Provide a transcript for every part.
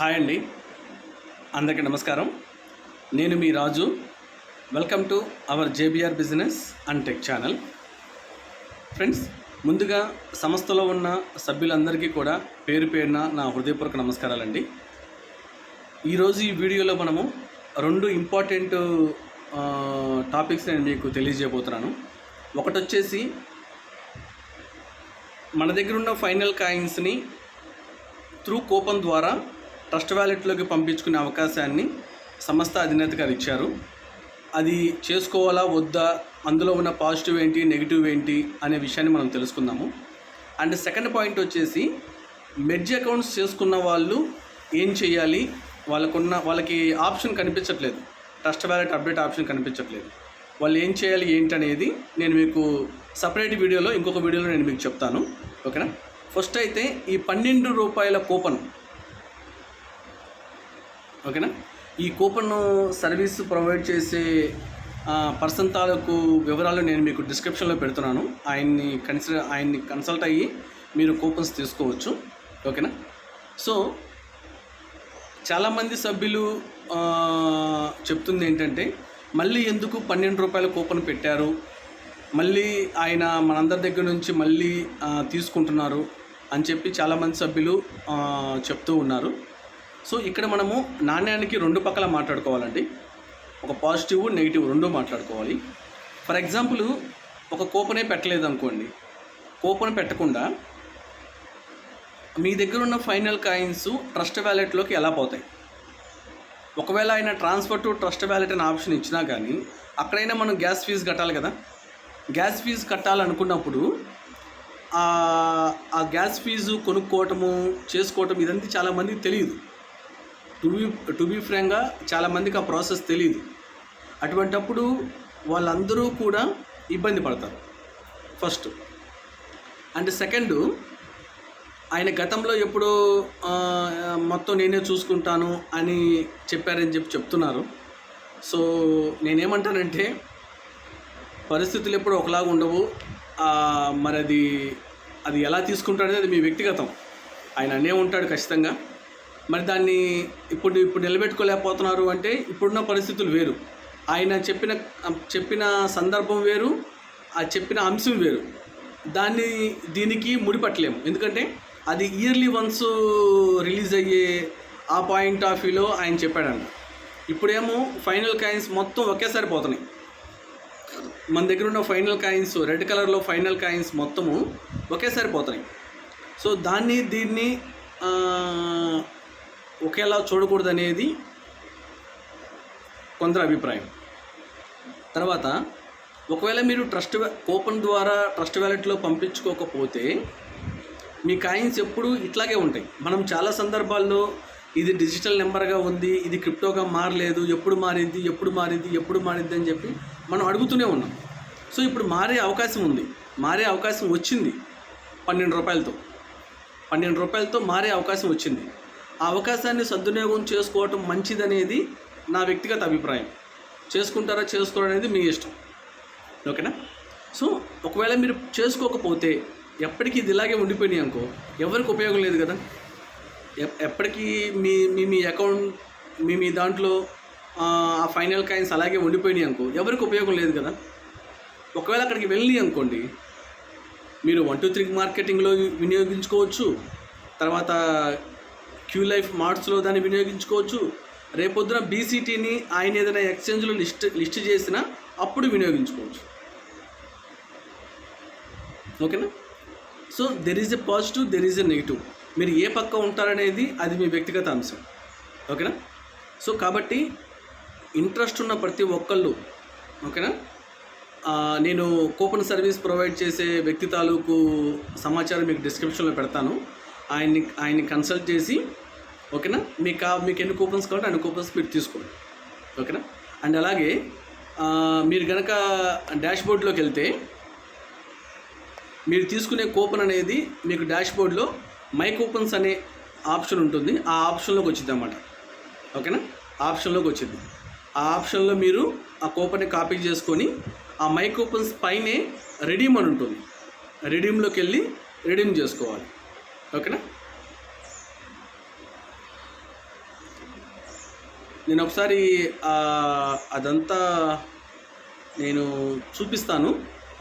Hi అండి. అందరికీ నమస్కారం. నేను మీ Raju. Welcome to our JBR business and tech channel friends ముందుగా సంస్థలో ఉన్న సభ్యులందరికీ కూడా పేరు పేరున నా హృదయపూర్వక నమస్కారాలండి. ఈరోజు ఈ వీడియోలో మనము రెండు ఇంపార్టెంట్ టాపిక్స్ నేను మీకు తెలియజేయబోతున్నాను. ఒకటి వచ్చేసి మన దగ్గర ఉన్న ఫైనల్ కాయిన్స్ని త్రూ కూపన్ ద్వారా ట్రస్ట్ వ్యాలెట్లోకి పంపించుకునే అవకాశాన్ని సంస్థ అధినేత గారు ఇచ్చారు. అది చేసుకోవాలా వద్దా అందులో ఉన్న పాజిటివ్ ఏంటి నెగిటివ్ ఏంటి అనే విషయాన్ని మనం తెలుసుకుందాము. అండ్ సెకండ్ పాయింట్ వచ్చేసి మెర్జ్ అకౌంట్స్ చేసుకున్న వాళ్ళు ఏం చేయాలి? వాళ్ళకున్న వాళ్ళకి ఆప్షన్ కనిపించట్లేదు. ట్రస్ట్ వ్యాలెట్ అప్డేట్ ఆప్షన్ కనిపించట్లేదు. వాళ్ళు ఏం చేయాలి ఏంటనేది నేను మీకు సపరేట్ వీడియోలో ఇంకొక వీడియోలో నేను మీకు చెప్తాను. ఓకేనా? ఫస్ట్ అయితే ఈ పన్నెండు రూపాయల కూపన్ ఓకేనా? ఈ కూపన్ సర్వీస్ ప్రొవైడ్ చేసే పర్సన్ తాలూకు వివరాలు నేను మీకు డిస్క్రిప్షన్లో పెడుతున్నాను. ఆయన్ని కన్సిడర్ ఆయన్ని కన్సల్ట్ అయ్యి మీరు కూపన్స్ తీసుకోవచ్చు. ఓకేనా? సో చాలామంది సభ్యులు చెప్తుంది ఏంటంటే మళ్ళీ ఎందుకు పన్నెండు రూపాయల కూపన్ పెట్టారు? మళ్ళీ ఆయన మనందరి దగ్గర నుంచి మళ్ళీ తీసుకుంటున్నారు అని చెప్పి చాలామంది సభ్యులు చెప్తూ ఉన్నారు. సో ఇక్కడ మనము నాణ్యానికి రెండు పక్కల మాట్లాడుకోవాలండి. ఒక పాజిటివ్ నెగిటివ్ రెండు మాట్లాడుకోవాలి. ఫర్ ఎగ్జాంపుల్ ఒక కూపనే పెట్టలేదు అనుకోండి కూపన్ పెట్టకుండా మీ దగ్గర ఉన్న ఫైనల్ కాయిన్స్ ట్రస్ట్ వ్యాలెట్లోకి ఎలా పోతాయి? ఒకవేళ ఆయన ట్రాన్స్ఫర్ టు ట్రస్ట్ వ్యాలెట్ అనే ఆప్షన్ ఇచ్చినా కానీ అక్కడైనా మనం గ్యాస్ ఫీజు కట్టాలి కదా. గ్యాస్ ఫీజు కట్టాలనుకున్నప్పుడు ఆ గ్యాస్ ఫీజు కొనుక్కోవటము చేసుకోవటం ఇదంతా చాలామందికి తెలియదు. టు బీ టు బీ ఫ్రాంక్గా చాలామందికి ఆ ప్రాసెస్ తెలియదు అటువంటప్పుడు వాళ్ళందరూ కూడా ఇబ్బంది పడతారు. ఫస్ట్. అండ్ సెకండ్ ఆయన గతంలో ఎప్పుడో మొత్తం నేనే చూసుకుంటాను అని చెప్పారని చెప్పి చెప్తున్నారు. సో నేనేమంటానంటే పరిస్థితులు ఎప్పుడు ఒకలాగా ఉండవు. మరి అది అది ఎలా తీసుకుంటాడో అది మీ వ్యక్తిగతం. ఆయన అనే ఉంటాడు ఖచ్చితంగా. మరి దాన్ని ఇప్పుడు ఇప్పుడు నిలబెట్టుకోలేకపోతున్నారు అంటే ఇప్పుడున్న పరిస్థితులు వేరు. ఆయన చెప్పిన చెప్పిన సందర్భం వేరు ఆ చెప్పిన అంశం వేరు. దాన్ని దీనికి ముడిపట్టలేము. ఎందుకంటే అది ఇయర్లీ వన్స్ రిలీజ్ అయ్యే ఆ పాయింట్ ఆఫ్ వ్యూలో ఆయన చెప్పాడంట. ఇప్పుడేమో ఫైనల్ కాయిన్స్ మొత్తం ఒకేసారి పోతున్నాయి. మన దగ్గర ఉన్న ఫైనల్ కాయిన్స్ రెడ్ కలర్లో ఫైనల్ కాయిన్స్ మొత్తము ఒకేసారి పోతున్నాయి. సో దాన్ని దీన్ని ఒకేలా చూడకూడదు అనేది కొందరు అభిప్రాయం. తర్వాత ఒకవేళ మీరు ట్రస్ట్ కూపన్ ద్వారా ట్రస్ట్ వ్యాలెట్లో పంపించుకోకపోతే మీ కాయిన్స్ ఎప్పుడు ఇట్లాగే ఉంటాయి. మనం చాలా సందర్భాల్లో ఇది డిజిటల్ నెంబర్గా ఉంది ఇది క్రిప్టోగా మారలేదు ఎప్పుడు మారింది ఎప్పుడు మారింది ఎప్పుడు మారింది అని చెప్పి మనం అడుగుతూనే ఉన్నాం. సో ఇప్పుడు మారే అవకాశం ఉంది. మారే అవకాశం వచ్చింది పన్నెండు రూపాయలతో. పన్నెండు రూపాయలతో మారే అవకాశం వచ్చింది. ఆ అవకాశాన్ని సద్వినియోగం చేసుకోవటం మంచిదనేది నా వ్యక్తిగత అభిప్రాయం. చేసుకుంటారా చేసుకోవడం అనేది మీ ఇష్టం. ఓకేనా? సో ఒకవేళ మీరు చేసుకోకపోతే ఎప్పటికీ ఇది ఇలాగే ఉండిపోయినాయి అనుకో ఎవరికి ఉపయోగం లేదు కదా? ఎప్- ఎప్పటికీ మీ మీ మీ అకౌంట్ మీ మీ దాంట్లో ఆ ఫైనల్ కాయిన్స్ అలాగే ఉండిపోయినాయి అనుకో ఎవరికి ఉపయోగం లేదు కదా? ఒకవేళ అక్కడికి వెళ్ళి అనుకోండి మీరు వన్ టూ త్రీ మార్కెటింగ్లో వినియోగించుకోవచ్చు. తర్వాత క్యూ లైఫ్ మార్ట్స్లో దాన్ని వినియోగించుకోవచ్చు. రేపొద్దున బీసీటీని ఆయన ఏదైనా ఎక్స్చేంజ్లో లిస్ట్ లిస్ట్ చేసినా అప్పుడు వినియోగించుకోవచ్చు. ఓకేనా? So there is a positive there is a negative మీరు ఏ పక్క ఉంటారనేది అది మీ వ్యక్తిగత అంశం. ఓకేనా? సో కాబట్టి ఇంట్రెస్ట్ ఉన్న ప్రతి ఒక్కళ్ళు ఓకేనా? నేను కూపన్ సర్వీస్ ప్రొవైడ్ చేసే వ్యక్తి తాలూకు సమాచారం మీకు డిస్క్రిప్షన్లో పెడతాను. ఆయన్ని ఆయన్ని కన్సల్ట్ చేసి ఓకేనా? మీకు కా మీకు ఎన్ని కూపన్స్ కావాలంటే అన్ని కూపన్స్ మీరు తీసుకోండి. ఓకేనా? అండ్ అలాగే మీరు కనుక డాష్ బోర్డ్లోకి వెళ్తే మీరు తీసుకునే కూపన్ అనేది మీకు డాష్ బోర్డ్లో మై కూపన్స్ అనే ఆప్షన్ ఉంటుంది. ఆ ఆప్షన్లోకి వచ్చింది అన్నమాట. ఓకేనా? ఆప్షన్లోకి వచ్చింది. ఆ ఆప్షన్లో మీరు ఆ కూపన్ని కాపీ చేసుకొని ఆ మై కూపన్స్ పైనే రెడీమ్ అని ఉంటుంది. రెడీమ్లోకి వెళ్ళి రెడీమ్ చేసుకోవాలి. ఓకేనా? నేను ఒకసారి అదంతా నేను చూపిస్తాను.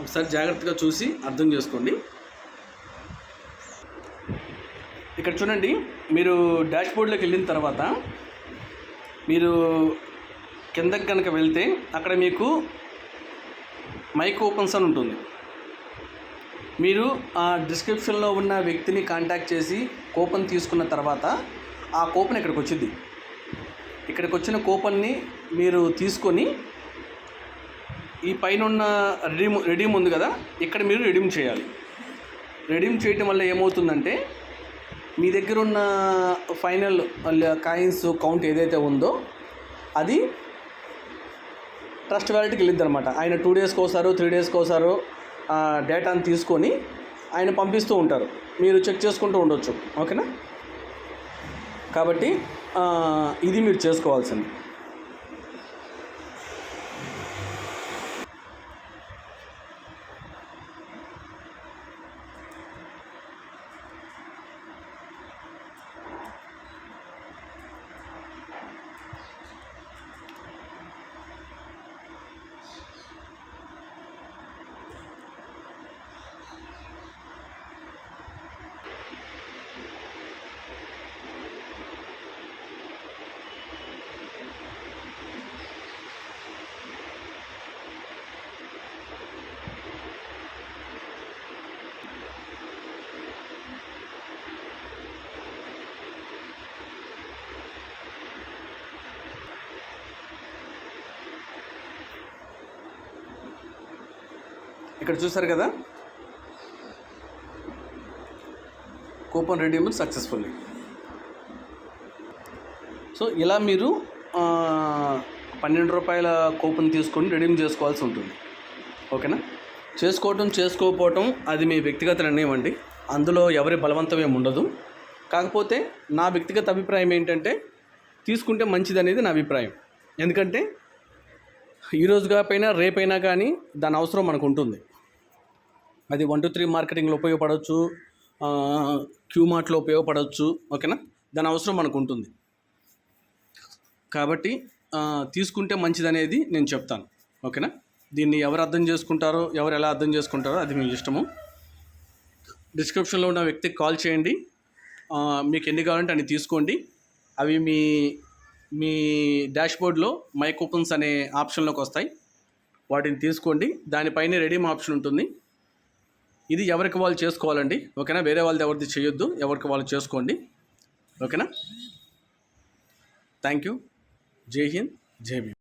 ఒకసారి జాగ్రత్తగా చూసి అర్థం చేసుకోండి. ఇక్కడ చూడండి మీరు డాష్బోర్డ్లోకి వెళ్ళిన తర్వాత మీరు కిందకి కనుక వెళ్తే అక్కడ మీకు మైక్ ఓపెన్స్ అని ఉంటుంది. మీరు ఆ డిస్క్రిప్షన్లో ఉన్న వ్యక్తిని కాంటాక్ట్ చేసి కూపన్ తీసుకున్న తర్వాత ఆ కూపన్ ఇక్కడికి వచ్చింది. ఇక్కడికి వచ్చిన కూపన్ని మీరు తీసుకొని ఈ పైన ఉన్న రెడీమ్ రెడీమ్ ఉంది కదా ఇక్కడ మీరు రెడీమ్ చేయాలి. రెడీమ్ చేయటం వల్ల ఏమవుతుందంటే మీ దగ్గర ఉన్న ఫైనల్ కాయిన్స్ కౌంట్ ఏదైతే ఉందో అది ట్రస్ట్ వ్యాలెట్కి వెళ్ళిద్ది అనమాట ఆయన టూ డేస్కి ఒకసారో త్రీ డేస్కి ఒకసారో డేటాను తీసుకొని ఆయన పంపిస్తూ ఉంటారు. మీరు చెక్ చేసుకుంటూ ఉండొచ్చు. ఓకేనా? కాబట్టి ఇది మీరు చేసుకోవాల్సింది. ఇక్కడ చూసారు కదా? Coupon redeem successfully. సో ఇలా మీరు పన్నెండు రూపాయల కూపన్ తీసుకొని రెడీమ్ చేసుకోవాల్సి ఉంటుంది. ఓకేనా? చేసుకోవటం చేసుకోకపోవటం అది మీ వ్యక్తిగత నిర్ణయం అండి. అందులో ఎవరి బలవంతం ఏమి ఉండదు. కాకపోతే నా వ్యక్తిగత అభిప్రాయం ఏంటంటే తీసుకుంటే మంచిది అనేది నా అభిప్రాయం. ఎందుకంటే ఈరోజుగా పైన రేపైనా కానీ దాని అవసరం మనకు ఉంటుంది. అది వన్ టూ త్రీ మార్కెటింగ్లో ఉపయోగపడవచ్చు. క్యూ మార్ట్లో ఉపయోగపడవచ్చు. ఓకేనా? దాని అవసరం మనకు ఉంటుంది. కాబట్టి తీసుకుంటే మంచిదనేది నేను చెప్తాను. ఓకేనా? దీన్ని ఎవరు అర్థం చేసుకుంటారో ఎవరు ఎలా అర్థం చేసుకుంటారో అది మీ ఇష్టము. డిస్క్రిప్షన్లో ఉన్న వ్యక్తికి కాల్ చేయండి. మీకు ఎన్ని కావాలంటే అన్ని తీసుకోండి. అవి మీ మీ డాష్బోర్డ్లో మై కూపన్స్ అనే ఆప్షన్లోకి వస్తాయి. వాటిని తీసుకోండి. దానిపైన రెడీమ్ ఆప్షన్ ఉంటుంది. ఇది ఎవరికి వాళ్ళు చేసుకోవాలండి? ఓకేనా? వేరే వాళ్ళది ఎవరిది చేయొద్దు. ఎవరికి వాళ్ళు చేసుకోండి. ఓకేనా? థ్యాంక్ యూ జై హింద్ జై భీమ్